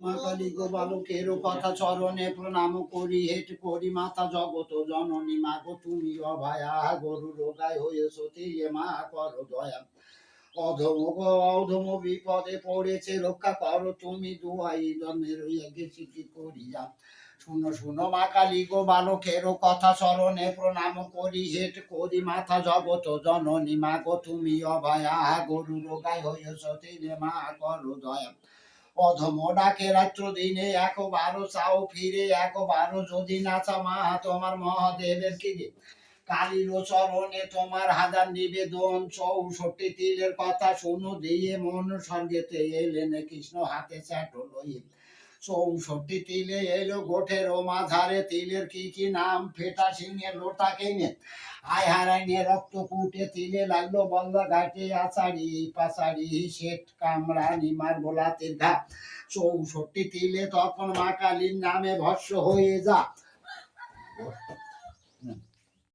মা কালী গো বালকের কথা চরণে প্রণাম করি, হেট করি মাতা জগত জননী মা গো, তুমি অভয়া গরু রোগায় হয়েছ, তিলে মা কর দয়া। অধম অধম বিপদে পড়েছে, রক্ষা করো তুমি দুয়াই জন্মে রইয়া গেছি কি করিয়া। শুনো শুনো মা কালী গো বালকের কথা চরণে প্রণাম করি, হেট করি মাথা জগত জননী মা গো, তুমি অভয়া গরু রোগায় হয়েছ, তিলে মা করো দয়া। অধম ডাকে রাত্র দিনে একবারও চাও ফিরে, একবারও যদি নাচা মা, তোমার মহাদেবের কি কালীর চরণে তোমার হাজার নিবেদন, চৌষট্টি তিলের কথা শুনো, দিয়ে মন স্বর্গেতে এলেন কৃষ্ণ হাতে চাটো লইয়ে। চৌষট্টি তিলে এলো গোঠের ও মাঝারে তিলের কি কি নাম? ফেটা সিংহের লোটা কেনে আয় হারাই নিয়ে রক্ত কুটে তিলে লাগল বল্লা ঘাটে আচারি পাচারি শেঠ কামড়া নিমার গোলাতের ঘা। চৌষট্টি তিলে তখন মা কালীর নামে ভস্য হয়ে যা।